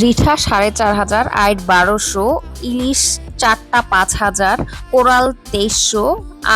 রিঠা সাড়ে চার হাজার আইট বারোশো ইলিশ চারটা পাঁচ হাজার, কোরাল তেইশশো,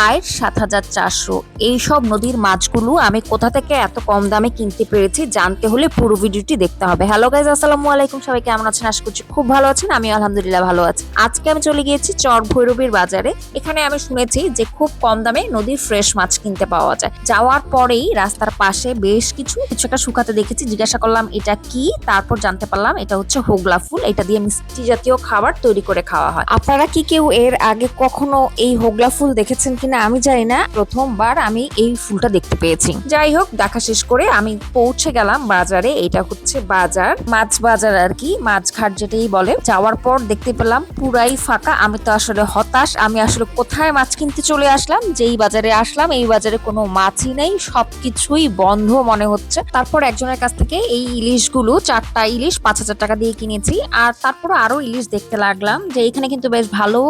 আয় সাত হাজার চারশো। এইসব নদীর মাছগুলো আমি কোথা থেকে এত কম দামে কিনতে পেরেছি জানতে হলে পুরো ভিডিওটি দেখতে হবে। হ্যালো গাইজ আসসালামু আলাইকুম। সবাই কেমন আছেন? আশা করছি খুব ভালো আছেন। আমি আলহামদুলিল্লাহ ভালো আছি। আজকে আমি চলে গিয়েছি চর ভৈরবীর বাজারে। এখানে আমি শুনেছি যে খুব কম দামে নদীর ফ্রেশ মাছ কিনতে পাওয়া যায়। যাওয়ার পরেই রাস্তার পাশে বেশ কিছু কিছু একটা শুকাতে দেখেছি। জিজ্ঞাসা করলাম, এটা কি? তারপর জানতে পারলাম, এটা হচ্ছে হোগলা ফুল। এটা দিয়ে মিষ্টি জাতীয় খাবার তৈরি করে খাওয়া হয়। আপনারা কি কেউ এর আগে কখনো এই হোগলা ফুল দেখেছেন কিনা আমি জানি না। প্রথমবার আমি এই ফুলটা দেখতে পেয়েছি। যাই হোক দেখা শেষ করে আমি পৌঁছে গেলাম বাজারে। এটা হচ্ছে বাজার মাছ বাজার আর কি। মাছ ঘাট যেটাই বলে। যাওয়ার পর দেখতে পেলাম পুরাই ফাঁকা। আমি তো আসলে হতাশ। আমি আসলে কোথায় মাছ কিনতে চলে আসলাম? যেই বাজারে আসলাম এই বাজারে কোনো মাছই নেই। সবকিছুই বন্ধ মনে হচ্ছে। তারপর একজনের কাছ থেকে এই ইলিশগুলো চারটা ইলিশ পাঁচ হাজার টাকা দিয়ে কিনেছি। আর তারপর আরও ইলিশ দেখতে লাগলাম। যে এখানে কিন্তু বেশ ভালো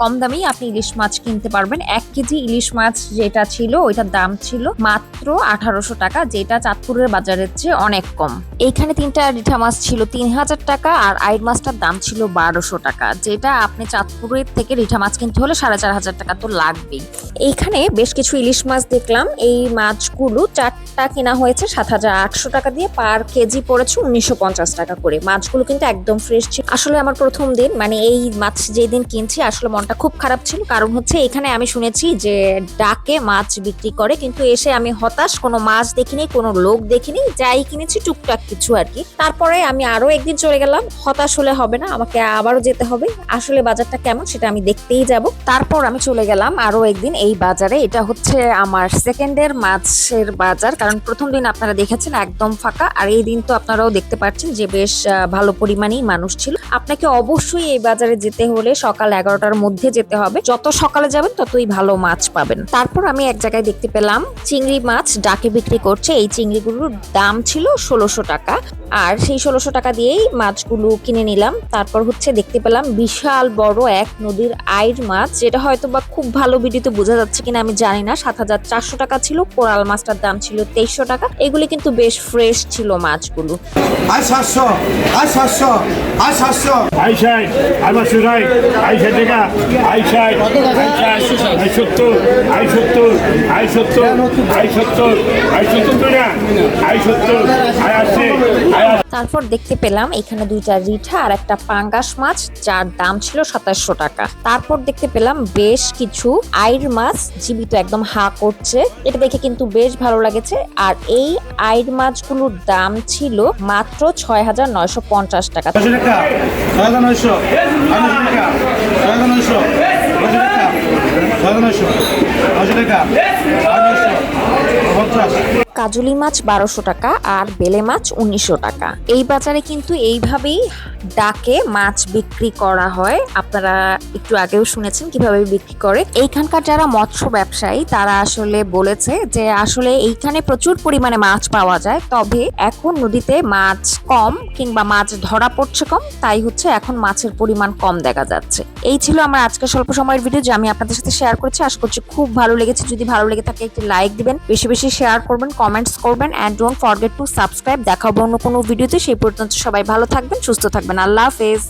কম দামেই আপনি ইলিশ মাছ কিনতে পারবেন। এক কেজি ইলিশ মাছ যেটা ছিল, ওইটার দাম ছিল মাত্র আঠারোশো টাকা, যেটা চাঁদপুরের বাজারের চেয়ে অনেক কম। এইখানে তিনটা রিঠা মাছ ছিল তিন হাজার টাকা, আর আইড মাছটার দাম ছিল বারোশো টাকা, যেটা আপনি চাঁদপুরের থেকে রিঠা মাছ কিনতে হলে সাড়ে চার হাজার টাকা তো লাগবেই। এইখানে বেশ কিছু ইলিশ মাছ দেখলাম, এই মাছগুলো চারটা কেনা হয়েছে সাত হাজার আটশো টাকা দিয়ে, পার কেজি পড়েছে উনিশশো পঞ্চাশ টাকা করে। মাছগুলো কিন্তু একদম ফ্রেশ ছিল। আসলে আমার প্রথম দিন মানে এই মাছ যেদিন কিনছি, আসলে মনটা খুব খারাপ ছিল। কারণ হচ্ছে এখানে আমি শুনেছি যে ডাকে মাছ বিক্রি করে, কিন্তু এসে আমি হতাশ, কোনো মাছ দেখিনি, কোনো লোক দেখিনি, যাই কিনেছি, টুকটাক কিছু আর কি। তারপরে আমি আরও একদিন চলে গেলাম, হতাশ হলে হবে না, আমাকে আবারও যেতে হবে। আসলে বাজারটা কেমন সেটা আমি দেখতেই যাব। তারপর আমি চলে গেলাম আরও একদিন এই বাজারে। এটা হচ্ছে আমার সেকেন্ডের মাছের বাজার, কারণ প্রথম দিন আপনারা দেখেছেন একদম ফাঁকা, আর এই দিন তো আপনারাও দেখতে পাচ্ছেন যে বেশ ভালো পরিমাণেই মানুষ ছিল। আপনাকে অবশ্যই এই বাজারে যেতে হলে সকাল এগারোটার মধ্যে যেতে হবে। যত সকালে যাবেন ততই ভালো মাছ পাবেন। তারপর আমি এক জায়গায় দেখতে পেলাম চিংড়ি মাছ ডাকে বিক্রি করছে। এই চিংড়িগুলোর দাম ছিল ষোলোশো টাকা। আর সেই ষোলোশো টাকা দিয়েই মাছগুলো কিনে নিলাম। তারপর হচ্ছে দেখতে পেলাম বিশাল বড় এক নদীর আইর মাছ যেটা হয়তো বা খুব ভালো ভিডিওতে বোঝা যাচ্ছে কিনা আমি জানি না। সাত হাজার চারশো টাকা ছিল কোরাল মাছটার দাম ছিল তেইশশো টাকা। এগুলি কিন্তু বেশ ফ্রেশ ছিল মাছগুলো। আয় সাতশো আয় সাতশো আয় সাতশো। আইসাই আবার সুরাই আইসা টাকা আইসাই আই সত্তর আই সত্তর আই সত্তর আই সত্তর আই সত্তর আই সত্তর আই আসছে। তারপর দেখতে পেলাম এখানে দুইটা রিঠা আর একটা পাঙ্গাস মাছ, যার দাম ছিল সাতাশশো টাকা। তারপর দেখতে পেলাম বেশ কিছু আইর মাছ জীবিত একদম হা করছে। এটা দেখে কিন্তু বেশ ভালো লাগেছে। আর এই আইর মাছগুলোর দাম ছিল মাত্র ছয় হাজার নয়শো পঞ্চাশ টাকা নশো টাকা ছয় হাজার নয়শো নশো টাকা ছয় হাজার নয়শো নশো টাকা ছয় হাজার নয়শো নশো টাকা ছয় নয়শো পঞ্চাশ কাজুলি মাছ বারোশো টাকা আর বেলে মাছ উনিশশো টাকা। এই বাজারে কিন্তু এইভাবেই ডাকে মাছ বিক্রি করা হয়। আপনারা একটু আগেও শুনেছেন কীভাবে বিক্রি করে। এইখানকার যারা মৎস্য ব্যবসায়ী, তারা আসলে বলেছে যে আসলে এইখানে প্রচুর পরিমাণে মাছ পাওয়া যায়, তবে এখন নদীতে মাছ কম কিংবা মাছ ধরা পড়ছে কম, তাই হচ্ছে এখন মাছের পরিমাণ কম দেখা যাচ্ছে। এই ছিল আমার আজকের স্বল্প সময়ের ভিডিও, যে আমি আপনাদের সাথে শেয়ার করেছি। আশা করছি খুব ভালো লেগেছে। যদি ভালো লেগে থাকে, একটি লাইক দিবেন, বেশি বেশি শেয়ার করবেন, কমেন্টস করবেন and don't forget to subscribe দেখাবো অন্য কোনো ভিডিওতে। সেই পর্যন্ত সবাই ভালো থাকবেন, সুস্থ থাকবেন। আল্লাহ হাফেজ।